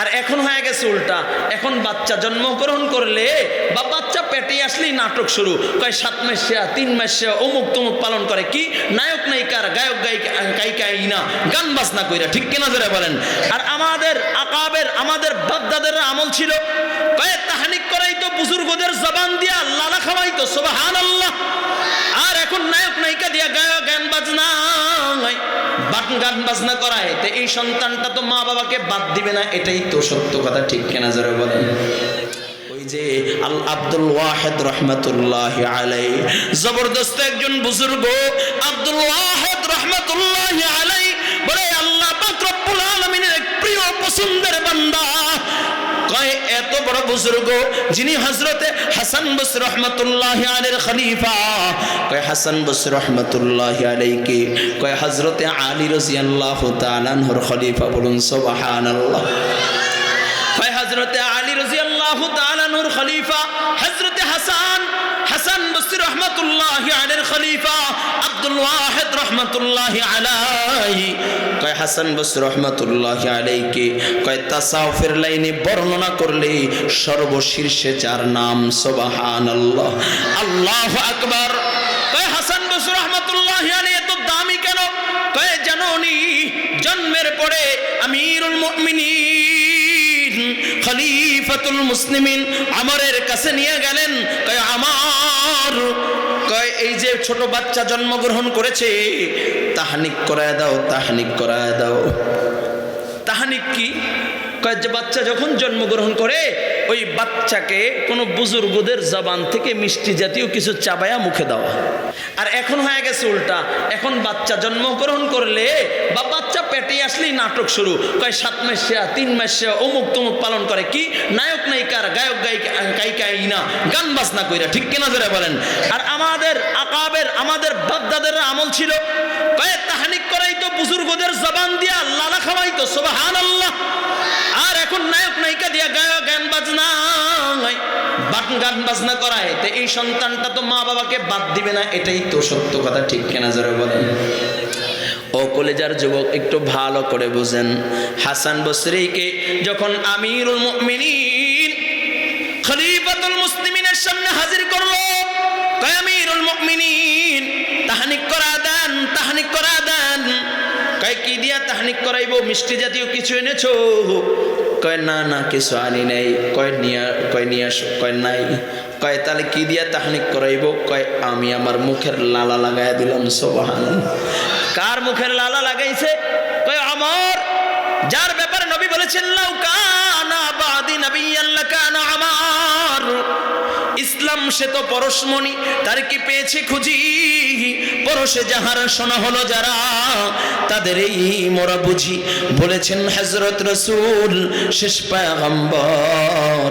আর এখন হয়ে গেছে উল্টা। এখন বাচ্চা জন্মগ্রহণ করলে বা বাচ্চা পেটে আসলেই নাটক শুরু। কয় সাত মাসিয়া তিন মাসিয়া অমুক তমুক পালন করে কি? নায়ক, নায়িকার, গায়ক, গায়িকা গায়িকা ইনা গান বাজনা কইরা, ঠিক কিনা ধরে বলেন? আর আমাদের আকাবের, আমাদের বাপদাদের আমল ছিল, কয়ে, তাহানিক করাই তো বুজুর্গদের জবান দিয়া, লালা খাওয়াই তো সুবহান আল্লাহ আর এখন নায়ক, নায়িকা দিয়া গায়ক, গান বাজনা গান বাজনা করায়, তো এই সন্তানটা তো মা বাবাকে বাদ দিবে না, এটাই তো সত্য কথা, ঠিক কেনা যারা বলেন? যে আল আব্দুল জবরদস্ত একজন বুজুর্গ, আব্দুল ওয়াহেদ রহমতুল্লাহ বুজুর্গ, যিনি হজরতে হাসান বস রহমতুল্লাহ আলের খলিফা। কয়, হাসান বস রহমতুল্লাহ আলাইকে। কয় হজরতে আলী রাজি আল্লাহ তালানহর খলিফা বলুন সোবাহান আল্লাহ কয় হজরতে আলী রাজি আল্লাহ তালানহর খলিফা হজরতে হাসান হাসান বসরি রহমতুল্লাহ আলের খলিফা। আব্দুল ওয়াহেদ রহমতুল্লাহ আলাই কয়, হাসান বসরি রহমতুল্লাহ আলাইকে কয়, তাসাউফের লাইনে বর্ণনা করলে সর্বশীর্ষে যার নাম সোবাহান আল্লাহ আকবার। কয়, হাসান বসরি রহমতুল্লাহ আলাই এত দামি কেন? কয় জানো জন্মের পরে আমিরুল মুমিনিন খলিফাতুল মুসলিমিন আমরের কাছে নিয়ে গেলেন, কয়, আমার, কয়, এই যে ছোট বাচ্চা জন্মগ্রহণ করেছে, তাহানিক করায় দাও, তাহানিক করায় দাও। তাহানিক কি? কয়, যে বাচ্চা যখন জন্মগ্রহণ করে, ওই বাচ্চাকে কোনো বুজুর্গদের জবান থেকে মিষ্টি জাতীয় কিছু চাবায়া মুখে দেওয়া। আর এখন হয়ে গেছে উল্টা। এখন বাচ্চা জন্মগ্রহণ করলে বা আসলেই নাটক শুরু। কয় সাত মাসিয়া, তিন মাসিয়া, অমুক তমুক পালন করে কি? নায়ক, নায়িকার, গায়ক, গায়িকা গায়িকা ইনা গান বাজনা কইরা, ঠিক কিনা ধরে বলেন? আর আমাদের আকাবের, আমাদের বাপদাদের আমল ছিল, কয়ে তাহানিক করাই তো বুজুর্গদের জবান দিয়া, লালা খাওয়াই তো সুবহান আল্লাহ আর এখন নায়ক, নায়িকা দিয়া গায়ক, গান বাজনা গান বাজনা করায়। তো এই সন্তানটা তো মা বাবাকে বাদ দিবে না, এটাই তো সত্য কথা, ঠিক কেনা যারা বলেন? ও কলেজার যুবক একটু ভালো করে বুঝেন। হাসান বসরিকে যখন আমিরুল মুমিনিন মুসলিমিনের সামনে হাজির করল তাহানিক করাইবো, মিষ্টি জাতীয় কিছু এনেছো? কয়, না না, কিছু আনি নাই। কয়, নিয়া কয়, নিয়ে আসো কয়, নাই। কয়, তাহলে কি দিয়া তাহানিক করাইবো? কয়, আমি আমার মুখের লালা লাগাই দিলাম সোবাহান কার মুখের লালা লাগাইছে? কয়, আমার। যার ব্যাপারে নবী বলেছেন, লাউ কানা বাদি নবিয়ান লাকানা আমার। ইসলাম সে তো পরশমণি, তার কি পেয়েছে খুঁজি? পরশে যাহার শোনা হলো যারা, তাদের এই মোরা বুঝি। বলেছেন হজরত রসুল, শেষ পায়গম্বর,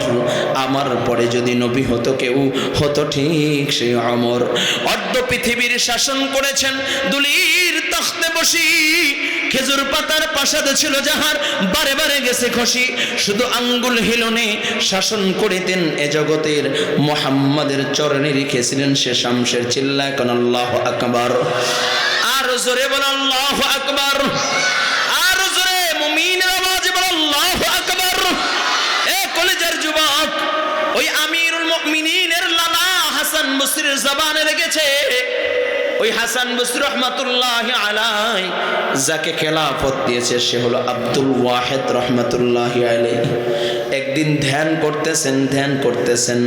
আমার পরে যদি নবী হতো কেউ, হতো ঠিক সেই অমর অর্ধ পৃথিবীর শাসন করেছেন, দুলির তখতে বসি। খেজুর পাতার পাশাতে ছিল যাহার বারে বারে গেছে খুশি শুধু আঙ্গুল হিলনে শাসন করিতেন এ জগতের মোহাম্মদের চরণে রেখেছিলেন সে শামসের চিল্লা কোন আল্লাহ আর জোরে বল আল্লাহ আকবার। আর জোরে মুমিনের আওয়াজ বল আল্লাহ আকবার। এ কলেজের যুবক, ওই আমিরুল মুমিনিনের লালা হাসান বসরির জবানে লেগেছে। ওই হাসান বসরি রহমাতুল্লাহ আলাই যাকে খেলাফত দিয়েছে সে হলো আব্দুল ওয়াহেদ রহমাতুল্লাহ আলাই একদিন ধ্যান করতেছেন ধ্যান করতেছেন,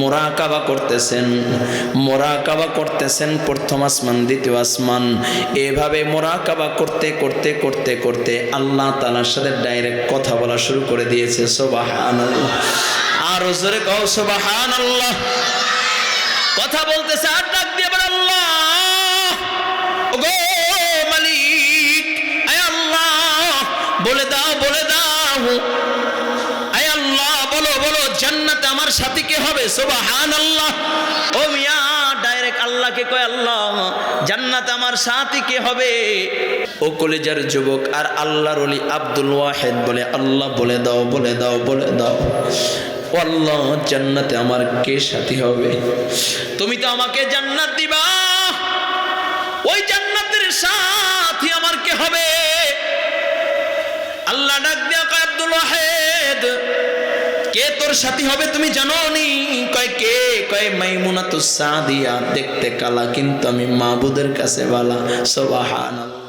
মোরাকাবা করতেছেন মোরাকাবা করতেছেন প্রথম আসমান, দ্বিতীয় আসমান। এভাবে মোরাকাবা করতে করতে করতে করতে আল্লাহ তালার সাথে ডাইরেক্ট কথা বলা শুরু করে দিয়েছে সোবাহান আর জোরে কও সোবাহান কথা বলতেছে আর জান্নাতে আমার সাথী কে হবে? সুবহান আল্লাহ ও মিয়া ডাইরেক্ট আল্লাহকে কয়, আল্লাহ, জান্নাতে আমার সাথী কে হবে? ও কলেজার যুবক, আর আল্লাহর ওলি আব্দুল ওয়াহেদ বলে, আল্লাহ বলে দাও বলে দাও বলে দাও। ও আল্লাহ, জান্নাতে আমার কে সাথী হবে? তুমি তো আমাকে জান্নাত দিবা। ওই জান্নাতের সাথী আমার কে হবে? আল্লাহ ডাক দিয়া আব্দুল ওয়াহেদ কে তোর সাথী হবে তুমি জানো নি কয় কে? কয় মাইমুনা তো সাদিয়া, দেখতে কালা কিন্তু আমি মাবুদের কাছে বালা। সোবাহান